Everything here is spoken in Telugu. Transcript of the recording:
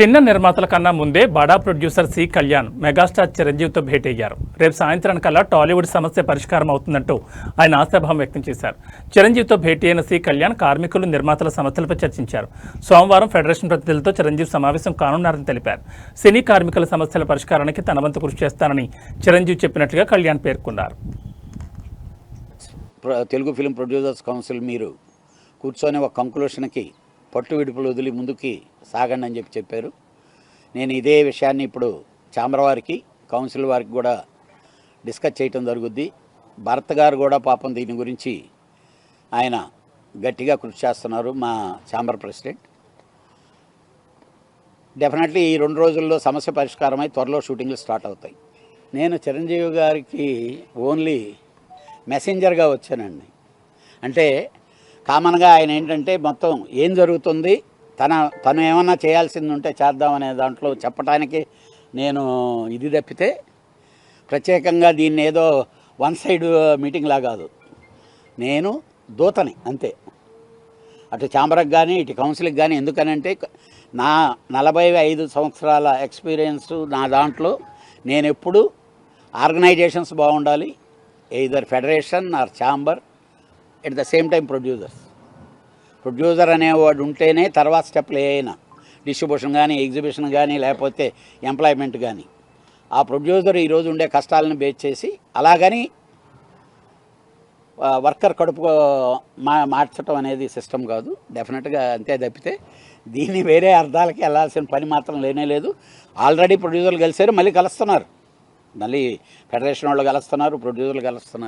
చిన్న నిర్మాతల కన్నా ముందే బడా ప్రొడ్యూసర్ సి. కళ్యాణ్ మెగాస్టార్ చిరంజీవితో భేటీ అయ్యారు రేపు సాయంత్రానికల్లా టాలీవుడ్ సమస్య పరిష్కారం అవుతుందంటూ ఆయన ఆశాభావం వ్యక్తం చేశారు. చిరంజీవితో భేటీ అయిన సి. కళ్యాణ్ కార్మికులు నిర్మాతల సమస్యలపై చర్చించారు. సోమవారం ఫెడరేషన్ ప్రతినిధులతో చిరంజీవి సమావేశం కానున్నారని తెలిపారు. సినీ కార్మికుల సమస్యల పరిష్కారానికి తన వంతు కృషి చేస్తానని చిరంజీవి చెప్పినట్లుగా కళ్యాణ్ పేర్కొన్నారు. ప్ర- తెలుగు ఫిల్మ్ ప్రొడ్యూసర్స్ కౌన్సిల్ మీరు కూర్చొని ఒక కంక్లూషన్కి పట్టు విడుపులు వదిలి ముందుకి సాగండి అని చెప్పి చెప్పారు. నేను ఇదే విషయాన్ని ఇప్పుడు చాంబర్ వారికి కౌన్సిల్ వారికి కూడా డిస్కస్ చేయటం జరుగుద్ది. భరత్ గారు కూడా పాపం దీని గురించి ఆయన గట్టిగా కృషి చేస్తున్నారు మా చాంబర్ ప్రెసిడెంట్. డెఫినెట్లీ ఈ రెండు రోజుల్లో సమస్య పరిష్కారమై త్వరలో షూటింగ్లు స్టార్ట్ అవుతాయి. నేను చిరంజీవి గారికి ఓన్లీ మెసెంజర్గా వచ్చానండి. అంటే కామన్గా ఆయన ఏంటంటే మొత్తం ఏం జరుగుతుంది? తన తను ఏమన్నా చేయాల్సింది ఉంటే చేద్దామనే దాంట్లో చెప్పడానికి నేను ఇది తప్పితే ప్రత్యేకంగా దీన్ని ఏదో వన్ సైడ్ మీటింగ్లా కాదు. నేను దూతని అంతే. అటు చాంబర్కి కానీ ఇటు కౌన్సిల్కి కానీ ఎందుకనంటే నా నలభై ఐదు సంవత్సరాల ఎక్స్పీరియన్స్ నా దాంట్లో నేను ఎప్పుడు ఆర్గనైజేషన్స్ బాగుండాలి. Either federation or chamber at the same time producers. Producer అనేవాడు ఉంటేనే తర్వాత స్టెప్లు ఏమైనా డిస్ట్రిబ్యూషన్ కానీ ఎగ్జిబిషన్ కానీ లేకపోతే ఎంప్లాయ్మెంట్ కానీ ఆ ప్రొడ్యూసర్ ఈరోజు ఉండే కష్టాలను బేస్ చేసి అలాగని వర్కర్ కడుపు మా మార్చడం అనేది సిస్టమ్ కాదు. డెఫినెట్గా అంతే తప్పితే దీన్ని వేరే అర్థాలకి వెళ్ళాల్సిన పని మాత్రం లేనే లేదు. ఆల్రెడీ ప్రొడ్యూసర్లు కలిసారు మళ్ళీ కలుస్తున్నారు. మళ్ళీ ఫెడరేషన్ వాళ్ళు కలుస్తున్నారు ప్రొడ్యూసర్లు కలుస్తున్నారు.